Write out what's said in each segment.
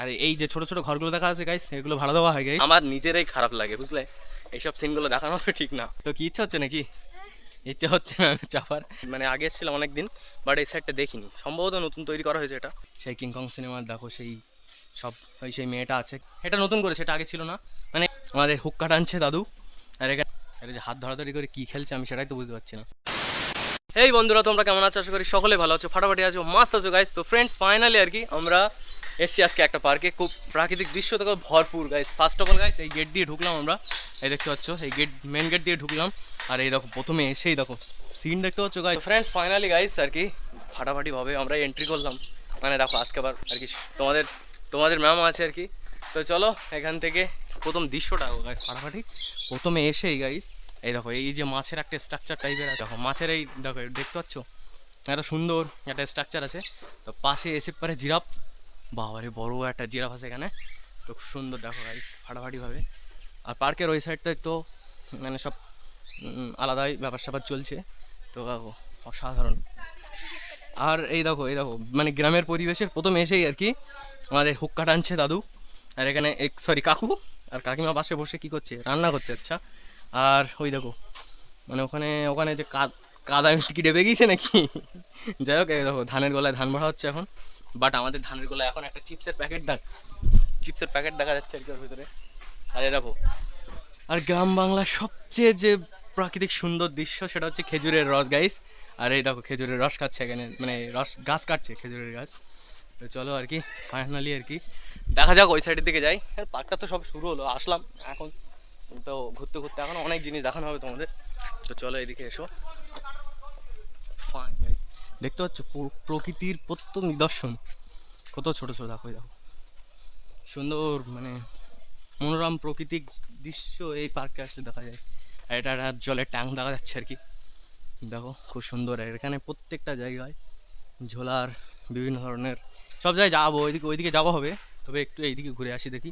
আর এই যে ছোট ছোট ঘরগুলো দেখা আছে গাইস এগুলো ভাড়া দেওয়া হয় গাইস আমার নিজেরই খারাপ লাগে বুঝলে? এইসব সিনগুলো দেখানো তো ঠিক না। তো কি ইচ্ছা হচ্ছে নাকি? ইচ্ছে হচ্ছে না চাপার। মানে আগে এসেছিলাম অনেক দিন বাট এই সাইডটা দেখিনি। সম্ভবত নতুন তৈরি করা হয়েছে এটা। সেই কিংকং সিনেমার দেখো সেই সব ওই সেই মেয়েটা আছে। এটা নতুন করে সেটা আগে ছিল না। মানে আমাদের হুক্কা টানছে দাদু। আর এখানে এটা যে হাত ধরাধরি করে কি খেলছে আমি সেটাই তো বুঝতে পারছি না। এই বন্ধুরা, তোমরা কেমন আছো? আশা করি সকলে ভালো আছো। ফাটাফাটি আছো, মাস্ত আছো গাইস তো ফ্রেন্ডস ফাইনালি আর কি আমরা এসছি আজকে একটা পার্কে খুব প্রাকৃতিক দৃশ্য তো ভরপুর guys first of all guys এই গেট দিয়ে ঢুকলাম আমরা। এই দেখতে পাচ্ছ, এই গেট মেন গেট দিয়ে ঢুকলাম। আর এই দেখো, প্রথমে এসেই দেখো সিন দেখতে পাচ্ছ গাইস ফ্রেন্ডস ফাইনালি গাইস আর কি ফাটাফাটি ভাবে আমরা এন্ট্রি করলাম। মানে দেখো, আজকে আবার আর কি তোমাদের তোমাদের ম্যাম আছে আর কি। তো চলো, এখান থেকে প্রথম দৃশ্যটা গাইস ফাটাফাটি। প্রথমে এসেই গাইস এই দেখো, এই যে মাছের একটা স্ট্রাকচার টাইপের আছে। দেখো, মাছের এই, দেখো, দেখতে পাচ্ছ? একটা সুন্দর একটা স্ট্রাকচার আছে। তো পাশে এসে পারে জিরাফ। বাবারে, বড় একটা জিরাফ আছে এখানে। তো সুন্দর, দেখো গাইস ফাটাফাটিভাবে। আর পার্কের ওই সাইডটায় তো মানে সব আলাদাই ব্যাপার স্যাপার চলছে। তো দেখো, অসাধারণ। আর এই দেখো এই দেখো মানে গ্রামের পরিবেশের প্রথম এসেই আর কি আমাদের হুক্কা টানছে দাদু। আর এখানে এক সরি কাকু। আর কাকিমা পাশে বসে কি করছে? রান্না করছে আচ্ছা। আর ওই দেখো মানে ওখানে ওখানে যে কাদ কি ডেবে গিয়েছে নাকি? যাই হোক দেখো, ধানের গলায় ধান ভরা হচ্ছে এখন। বাট আমাদের ধানের গলায় এখন একটা চিপসের প্যাকেট দেখ চিপসের প্যাকেট দেখা যাচ্ছে আর কি ওর ভিতরে। আর দেখো, আর গ্রাম বাংলার সবচেয়ে যে প্রাকৃতিক সুন্দর দৃশ্য, সেটা হচ্ছে খেজুরের রস গাইস আর এই দেখো, খেজুরের রস খাচ্ছে এখানে মানে রস, গাছ কাটছে খেজুরের গাছ। তো চলো আর কি ফাইনালি আর কি। দেখা যাক, ওই সাইডের দিকে যাই। পার্কটা তো সব শুরু হলো, আসলাম, এখন তো ঘুরতে ঘুরতে এখন অনেক জিনিস দেখানো হবে তোমাদের। তো চলো এদিকে এসো। ফাইন গাইস দেখতে পাচ্ছ প্র- প্রকৃতির প্রত্যেক নিদর্শন। কত ছোট ছোট, দেখো দেখো। সুন্দর মানে মনোরম প্রাকৃতিক দৃশ্য এই পার্কে আসলে দেখা যায়। আর এটা একটা জলের ট্যাঙ্ক দেখা যাচ্ছে আর কি। দেখো, খুব সুন্দর। আর এখানে প্রত্যেকটা জায়গায় ঝোলার বিভিন্ন ধরনের সব জায়গায় যাব, ওইদিকে ওইদিকে যাওয়া হবে। তবে একটু এইদিকে ঘুরে আসি দেখি।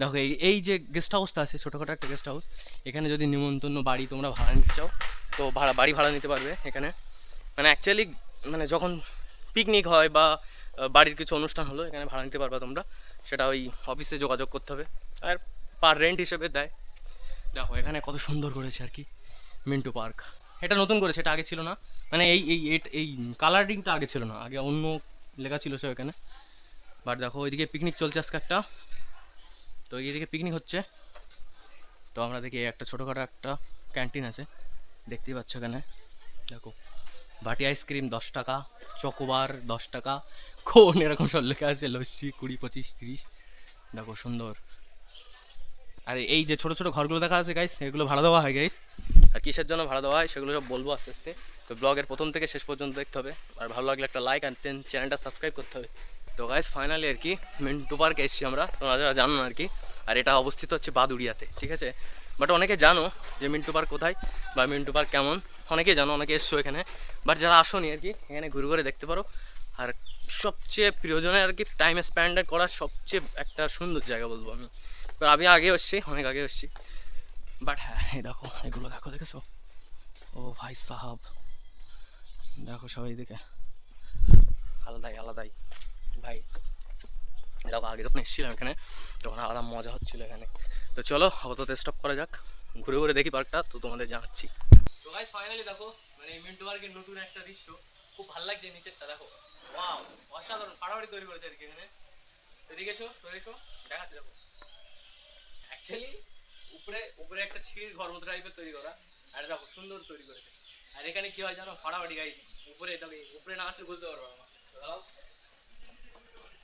দেখো, এই এই যে গেস্ট হাউসটা আছে, ছোটোখাটো একটা গেস্ট হাউস এখানে যদি নিমন্ত্রণ বাড়ি তোমরা ভাড়া নিতে চাও, তো ভাড়া, বাড়ি ভাড়া নিতে পারবে এখানে। মানে অ্যাকচুয়ালি মানে যখন পিকনিক হয় বা বাড়ির কিছু অনুষ্ঠান হলো, এখানে ভাড়া নিতে পারবা তোমরা। সেটা ওই অফিসে যোগাযোগ করতে হবে। আর পার রেন্ট হিসেবে দেয়। দেখো, এখানে কত সুন্দর করেছে আর কি, মিন্টু পার্ক। এটা নতুন করেছে, এটা আগে ছিল না। মানে এই এই এই কালারিংটা আগে ছিল না, আগে অন্য লেখা ছিল সব এখানে। বাট দেখো, ওইদিকে পিকনিক চলছে আজকে একটা। তো এইদিকে পিকনিক হচ্ছে। তো আমরা দেখি একটা ছোটোখাটো একটা ক্যান্টিন আছে। দেখতেই পাচ্ছ এখানে। দেখো, বাটি আইসক্রিম দশ টাকা চকোবার দশ টাকা, কোন এরকম সব লেখা আছে? লস্যি কুড়ি, পঁচিশ, তিরিশ। দেখো, সুন্দর। আর, এই যে ছোট ছোট ঘরগুলো দেখা আছে গাইস এগুলো ভাড়া দেওয়া হয় গাইস আর কিসের জন্য ভাড়া দেওয়া হয়, সেগুলো সব বলব আস্তে আস্তে। তো ব্লগের প্রথম থেকে শেষ পর্যন্ত দেখতে হবে। আর ভালো লাগলে একটা লাইক আর চ্যানেলটা সাবস্ক্রাইব করতে হবে। তো গাইস ফাইনালি আর কি, মিন্টু পার্কে এসেছি আমরা। তোমরা যারা জানো না আর কি, আর এটা অবস্থিত হচ্ছে বাদুড়িয়াতে, ঠিক আছে? বাট অনেকে জানো যে মিন্টু পার্ক কোথায় বা মিন্টু পার্ক কেমন। অনেকেই জানো, অনেকে এসছো এখানে। বাট যারা আসোনি আর কি, এখানে ঘুরে ঘুরে দেখতে পারো। আর সবচেয়ে প্রিয়জনের আর কি টাইম স্পেন্ড করার সবচেয়ে একটা সুন্দর জায়গা বলব আমি। আমি আগে এসছি, অনেক আগে এসছি। বাট হ্যাঁ এই দেখো, এগুলো দেখো, দেখেছ? ও ভাই সাহাব। দেখো সবাই দিকে আলাদাই আলাদাই। ভাই দেখো আগে যখন এসেছিলাম এখানে, তখন আলাদা মজা হচ্ছিল এখানে। তো চলো, আপাতত স্টপ করা যাক। ঘুরে ঘুরে দেখি পার্কটা তো তোমাদের জানাচ্ছি। তো গাইস ফাইনালি দেখো মানে মিন্টু পার্কের নতুন একটা দৃশ্য। খুব ভালো লাগছে নিচেরটা, দেখো। ওয়াও অসাধারণ ফাটাফাটি তৈরি করেছে আর কি এখানে এদিকে এসো, তো এসো, দেখাচ্ছি, দেখো। অ্যাকচুয়ালি উপরে উপরে একটা সিঁড়ির ঘর টাইপের তৈরি করা, আর দেখো, সুন্দর তৈরি করেছে। আর এখানে কি হয় জানো ফাটাফাটি গাইস উপরে তবে উপরে না আসলে বুঝতে পারব না।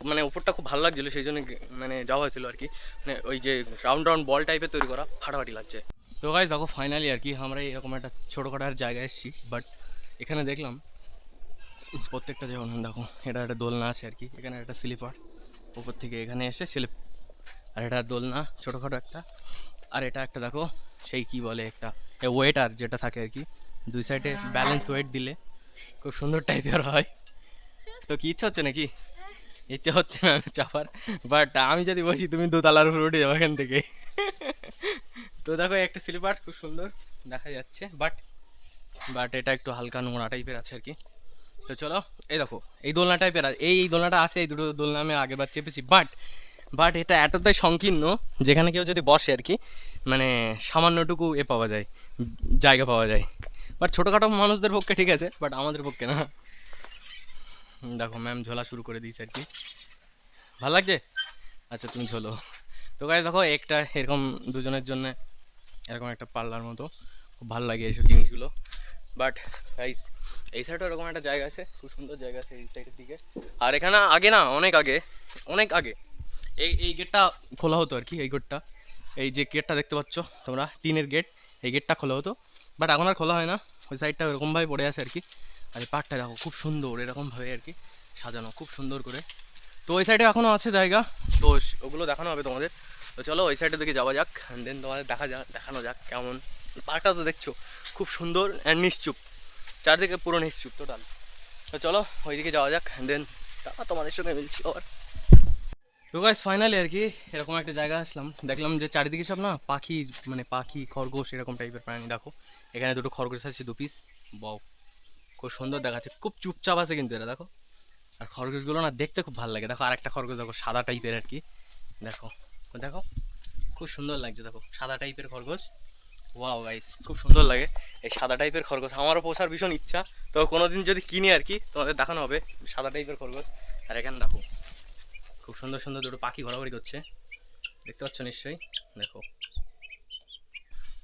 মানে ওপরটা খুব ভালো লাগছিল, সেই জন্য মানে যাওয়া হয়েছিল আর কি। মানে ওই যে রাউন্ড রাউন্ড বল টাইপের তৈরি করা ফাটাফাটি লাগছে। তো গাইস দেখো ফাইনালি আর কি আমরা এরকম একটা ছোটোখাটো আর জায়গায় এসেছি বাট এখানে দেখলাম প্রত্যেকটা যেমন দেখো, এটা একটা দোলনা আছে আর কি, এখানে একটা স্লিপার উপর থেকে এখানে এসে স্লিপ আর এটা দোলনা ছোটোখাটো একটা, আর এটা একটা দেখো, সেই কি বলে একটা ওয়েটার যেটা থাকে আর কি, দুই সাইডে ব্যালেন্স ওয়েট দিলে খুব সুন্দর টাইপের হয়। তো কি ইচ্ছা হচ্ছে নাকি? ইচ্ছে হচ্ছে না চাপার বাট আমি যদি বসি, তুমি দোতলার উপর উঠে যাব এখান থেকে। তো দেখো, একটা স্লিপার খুব সুন্দর, দেখা যাচ্ছে। বাট বাট এটা একটু হালকা নোংরা টাইপের আছে আর কি। তো চলো, এই দেখো, এই দোলনা টাইপের এই এই দোলনাটা আছে, এই দুটো দোলনা আমি আগেবার চেপেছি। বাট বাট এটা এতটাই সংকীর্ণ, যেখানে কেউ যদি বসে আর কি মানে সামান্যটুকু এ পাওয়া যায়, জায়গা পাওয়া যায়। বাট ছোটোখাটো মানুষদের পক্ষে ঠিক আছে বাট আমাদের পক্ষে না। দেখো ম্যাম ঝোলা শুরু করে দিয়েছে আর কি। ভালো লাগছে? আচ্ছা তুমি ঝোলো। তো গাছ দেখো, একটা এরকম দুজনের জন্য এরকম একটা পার্লার মতো খুব ভালো লাগে এইসব জিনিসগুলো। বাট গাইস এই সাইডে এরকম একটা জায়গা আছে, খুব সুন্দর জায়গা আছে এই সাইডের দিকে। আর এখানে আগে না, অনেক আগে অনেক আগে, এই এই গেটটা খোলা হতো আর কি, এই গেটটা এই যে গেটটা দেখতে পাচ্ছ তোমরা, টিনের গেট এই গেটটা খোলা হতো। বাট এখন আর খোলা হয় না, ওই সাইডটা ওরকমভাবে পড়ে আছে আর কি। আর এই পার্কটা দেখো, খুব সুন্দর এরকমভাবে আর কি সাজানো, খুব সুন্দর করে। তো ওই সাইডে এখনও আছে জায়গা, তো ওগুলো দেখানো হবে তোমাদের। তো চলো ওই সাইডের দিকে যাওয়া যাক দেন তোমাদের দেখা যাক দেখানো যাক কেমন। পার্কটা তো দেখছ, খুব সুন্দর অ্যান্ড নিশ্চুপ, চারদিকে পুরো নিশ্চুপ টোটাল তো চলো ওইদিকে যাওয়া যাক দেন তোমাদের সঙ্গে মিলছি আবার। তো গাইস ফাইনালি আর কি এরকম একটা জায়গা আসলাম। দেখলাম যে চারিদিকে সব না পাখি মানে পাখি, খরগোশ এরকম টাইপের প্রাণী, দেখো। এখানে দুটো খরগোশ আছে, দু পিস বাও খুব সুন্দর দেখাচ্ছে। খুব চুপচাপ আছে কিন্তু এটা দেখো। আর খরগোশগুলো না দেখতে খুব ভালো লাগে। দেখো আর একটা খরগোশ, দেখো, সাদা টাইপের আর কি। দেখো দেখো, খুব সুন্দর লাগছে, দেখো, সাদা টাইপের খরগোশ। ওয়াও গাইস খুব সুন্দর লাগে। এই সাদা টাইপের খরগোশ, আমারও পোষার ভীষণ ইচ্ছা। তো কোনোদিন যদি কিনি আর কি, তোমাদের দেখানো হবে সাদা টাইপের খরগোশ। আর এখানে দেখো, খুব সুন্দর সুন্দর দুটো পাখি ঘোরাঘুরি করছে। দেখতে পাচ্ছ নিশ্চয়ই? দেখো।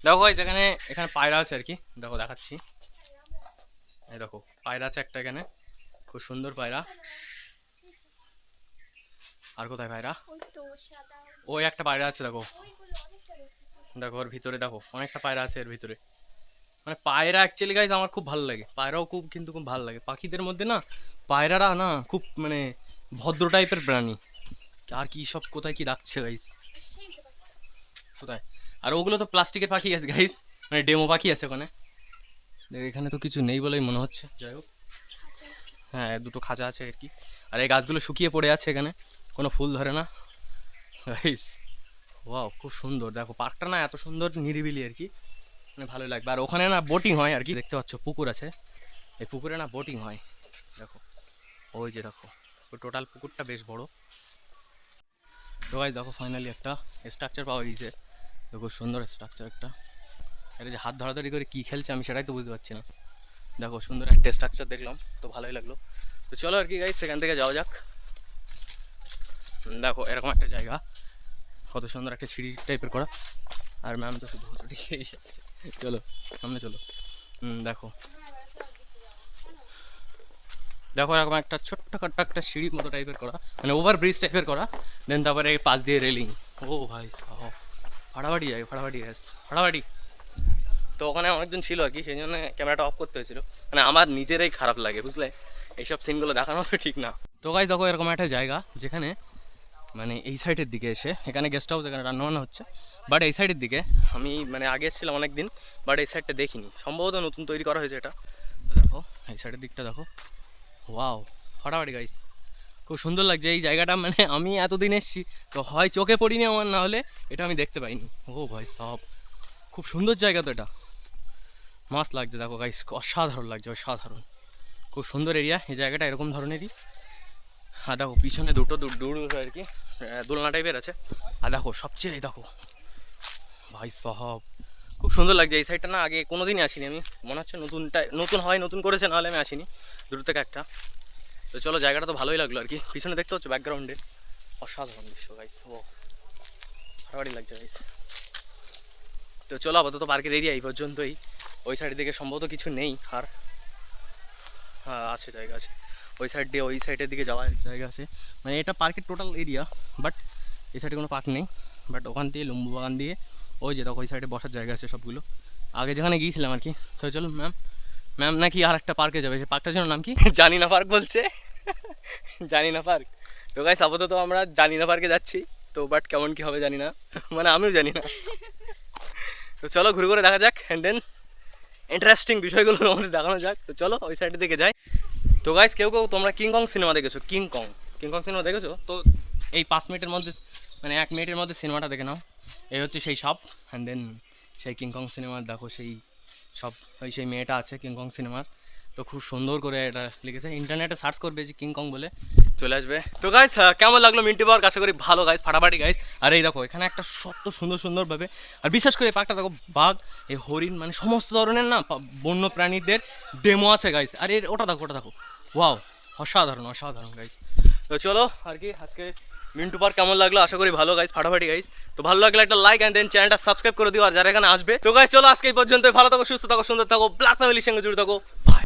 দেখো গাইস এখানে এখানে পায়রা আছে আর কি। দেখো, দেখাচ্ছি। এই দেখো, পায়রা আছে একটা এখানে। খুব সুন্দর পায়রা। আর কোথায় পায়রা? ওই একটা পায়রা আছে, দেখো। দেখো, ওর ভিতরে দেখো, অনেকটা পায়রা আছে এর ভিতরে। মানে পায়রা অ্যাকচুয়ালি গাইজ আমার খুব ভালো লাগে। পায়রাও খুব, কিন্তু খুব ভালো লাগে। পাখিদের মধ্যে না, পায়রারা না খুব মানে ভদ্র টাইপের প্রাণী। আর কি সব, কোথায় কি রাখছে গাইজ। কোথায়? আর ওগুলো তো প্লাস্টিকের পাখি আছে গাইজ মানে ডেমো পাখি আছে ওখানে। এখানে তো কিছু নেই বলেই মনে হচ্ছে। যাই হোক। হ্যাঁ দুটো খাঁচা আছে আর কি। আর এই গাছগুলো শুকিয়ে পড়ে আছে এখানে। কোনো ফুল ধরে না। গাইস, ওয়াও, খুব সুন্দর। দেখো, পার্কটা না এত সুন্দর নিরিবিলি আর কি। মানে ভালো লাগবে। আর ওখানে না বোটিং হয় আর কি। দেখতে পাচ্ছ, পুকুর আছে। এই পুকুরে না বোটিং হয়। দেখো, ওই যে দেখো ওই টোটাল পুকুরটা বেশ বড়। তো ভাই দেখো ফাইনালি একটা স্ট্রাকচার পাওয়া গিয়েছে। দেখো, সুন্দর স্ট্রাকচার একটা। এটা যে হাত ধরাধরি করে কী খেলছে আমি সেটাই তো বুঝতে পারছি না। দেখো, সুন্দর একটা স্ট্রাকচার দেখলাম, তো ভালোই লাগল। তো চলো আর কি গাইজ সেখান থেকে যাওয়া যাক। দেখো, এরকম একটা জায়গা। কত সুন্দর একটা সিঁড়ি টাইপের করা। আর ম্যাম তো শুধু হোঁচটি খেয়েই যাচ্ছে। চলো, সামনে চলো। দেখো। দেখো, এরকম একটা ছোট্ট খাট্ট একটা সিঁড়ি মতো টাইপের করা। মানে ওভার ব্রিজ টাইপের করা। দেন তারপরে পাশ দিয়ে রেলিং ও ভাই সাহ ফাড়াবাড়ি যায় ফাড়াবাড়ি গ্যাস ফাড়াবাড়ি তো ওখানে অনেকজন ছিল আর কি, সেই জন্য ক্যামেরাটা অফ করতে হয়েছিল। মানে আমার নিজেরাই খারাপ লাগে, বুঝলে? এইসব সিনগুলো দেখানো তো ঠিক না। তো গাইজ দেখো এরকম একটা জায়গা যেখানে মানে এই সাইডের দিকে এসে, এখানে গেস্ট হাউস এখানে রান্নাবান্না হচ্ছে। বাট এই সাইডের দিকে আমি মানে আগে এসেছিলাম অনেক দিন বাট এই সাইডটা দেখিনি। সম্ভবত নতুন তৈরি করা হয়েছে এটা। দেখো, এই সাইডের দিকটা দেখো। ওয়াও ফাটাফাটি গাইস খুব সুন্দর লাগছে এই জায়গাটা মানে আমি এতদিন এসেছি, তো হয় চোখে পড়িনি আমার, না হলে এটা আমি দেখতে পাইনি। ও ভাই সব, খুব সুন্দর জায়গা তো এটা। মাস লাগছে, দেখো গাইস অসাধারণ লাগছে, অসাধারণ। খুব সুন্দর এরিয়া এই জায়গাটা এরকম ধরনেরই। আর দেখো, পিছনে দুটো দূর আর কি দোলনা টাইপের আছে। আর দেখো, সবচেয়ে দেখো, ভাই সহব খুব সুন্দর লাগছে এই সাইডটা না, আগে কোনো দিনই আসিনি আমি। মনে হচ্ছে নতুনটা নতুন হয়, নতুন করেছে, নাহলে আমি আসিনি। দূর থেকে একটা। তো চলো, জায়গাটা তো ভালোই লাগল আর কি। পিছনে দেখতে হচ্ছে ব্যাকগ্রাউন্ডে অসাধারণ দৃশ্য গাইস ও। ভাড়াবাড়ি লাগছে গাইস তো চলো, আপাতত পার্কের এরিয়া এই পর্যন্তই। ওই সাইড দিকে সম্ভবত কিছু নেই আর হ্যাঁ আছে জায়গা আছে। ওই সাইড দিয়ে ওই সাইডের দিকে যাওয়ার জায়গা আছে। মানে এটা পার্কের টোটাল এরিয়া বাট এই সাইডে কোনো পার্ক নেই। বাট ওখান দিয়ে লম্বু বাগান দিয়ে ওই যে দেখো ওই সাইডে বসার জায়গা আছে সবগুলো। আগে যেখানে গিয়েছিলাম আর কি তো চলো ম্যাম ম্যাম নাকি আর একটা পার্কে যাবে? সে পার্কটার জন্য নাম কি? জানি না পার্ক বলছে। জানি না পার্ক তো গাইস আপাতত আমরা জানি না পার্কে যাচ্ছি। তো বাট কেমন কি হবে জানি না মানে আমিও জানি না তো চলো ঘুরে ঘুরে দেখা যাক। অ্যান্ড দেন ইন্টারেস্টিং বিষয়গুলো আমাদের দেখানো যাক। তো চলো, ওই সাইডের দিকে যাই। তো গাইস কেউ কেউ তোমরা কিংকং সিনেমা দেখেছ? কিংকং কিংকং সিনেমা দেখেছ? তো এই পাঁচ মিনিটের মধ্যে মানে এক মিনিটের মধ্যে সিনেমাটা দেখে নাও। এই হচ্ছে সেই সব। অ্যান্ড দেন সেই কিংকং সিনেমার দেখো সেই সব, ওই সেই মেয়েটা আছে কিংকং সিনেমার তো খুব সুন্দর করে এটা লিখেছে। ইন্টারনেটে সার্চ করবে যে কিংকং বলে। চলে আসবে। তো গাইস কেমন লাগল মিন্টু পার্ক আশা করি ভালো গাইস ফাটাফাটি গাইস আর এই দেখো, এখানে একটা সত্য সুন্দর সুন্দরভাবে আর বিশেষ করে পার্কটা দেখো, বাঘ, এই হরিণ মানে সমস্ত ধরনের না বন্য প্রাণীদের ডেমো আছে গাইস আর এর ওটা দেখো ওটা দেখো। ওয়াও অসাধারণ অসাধারণ গাইস তো চলো, আর কি, আজকে মিন্টু পার্ক কেমন লাগল? আশা করি ভালো গাইস ফাটাফাটি গাইস তো ভালো লাগলে একটা লাইক অ্যান্ড দেন চ্যানেলটা সাবস্ক্রাইব করে দিও, আর যারা এখানে আসবে তো গাইস চলো আজকে এই পর্যন্ত ভালো থাকো, সুস্থ থাকো, সুন্দর থাকো ব্ল্যাক ফ্যামিলির সঙ্গে জুড়ে থাকো।